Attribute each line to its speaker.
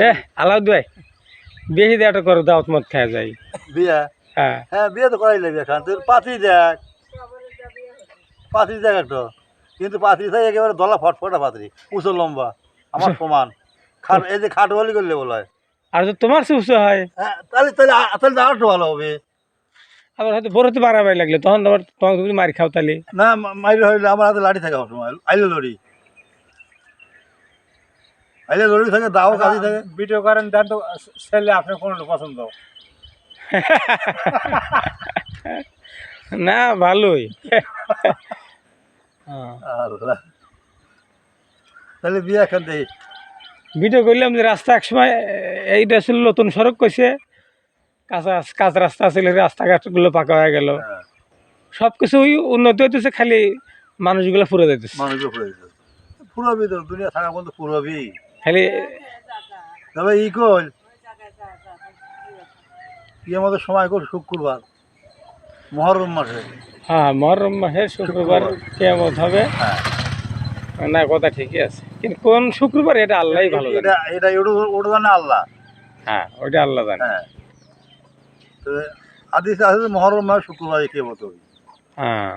Speaker 1: এ আলাউদ ভাই বেশি দিয়ে একটা করো দাওয়াত মত খাওয়া যায়।
Speaker 2: বিয়া?
Speaker 1: হ্যাঁ।
Speaker 2: হ্যাঁ বিয়ে তো করাই লাগবে এখন। তুই পাত্রী দেখ। দেখ একটু। কিন্তু একেবারে দলা ফটফটা উঁচু লম্বা। আমার সমান খাট এই যে খাট বলি করলে বলা হয়।
Speaker 1: আর যদি তোমার সে উঁচু হয়?
Speaker 2: হ্যাঁ তাহলে তাহলে আ- তাহলে তো আরও ভালো হবে।
Speaker 1: আবার হয়তো বড় হতে বাড়াবাই লাগলে তখন তোমার তোমাকে তুমি মারি খাও তাহলে।
Speaker 2: না মা- মাইরে হইলে আমার হাতে লাঠি থাকে সময় আইলে লড়ি। আইলে লড়ি থাকে দাও কাজি থাকে।
Speaker 3: ভিডিও করেন দেন তো ছেলে আপনার কোনটা পছন্দ?
Speaker 1: না ভালোই। হ্যাঁ।
Speaker 2: আল্লাহ। তাহলে বিয়ে এখন দেখি
Speaker 1: ভিডিও করলাম যে রাস্তা একসময় এইটা ছিল নতুন সড়ক কইছে। কাঁচা কাঁচা রাস্তা ছিল রাস্তাঘাটগুলো পাকা হয়ে গেল।
Speaker 2: হ্যাঁ,
Speaker 1: সব কিছুই উন্নতি হইতেছে খালি মানুষগুলো ফুরে যাইতেছে।
Speaker 2: মানুষের উপরে দিতে। ফুরবি তো দুনিয়া থাকা বলতে ফুরবি
Speaker 1: খালি
Speaker 2: তবে ই কল কি আমাদের সময় কর শুক্রবার। মহরম মাসে।
Speaker 1: হ্যাঁ মহরম মাসের শুক্রবার কেমন হবে।
Speaker 2: হ্যাঁ।
Speaker 1: না কথা ঠিকই আছে। কিন্তু কোন শুক্রবার এটা আল্লাহই ভালো
Speaker 2: এটা এটা ওটা জানে আল্লাহ।
Speaker 1: হ্যাঁ ওইটা আল্লাহ জানে।
Speaker 2: হ্যাঁ। তো আদিস আছে মহরম মাস শুক্রবার কে মতো
Speaker 1: হ্যাঁ।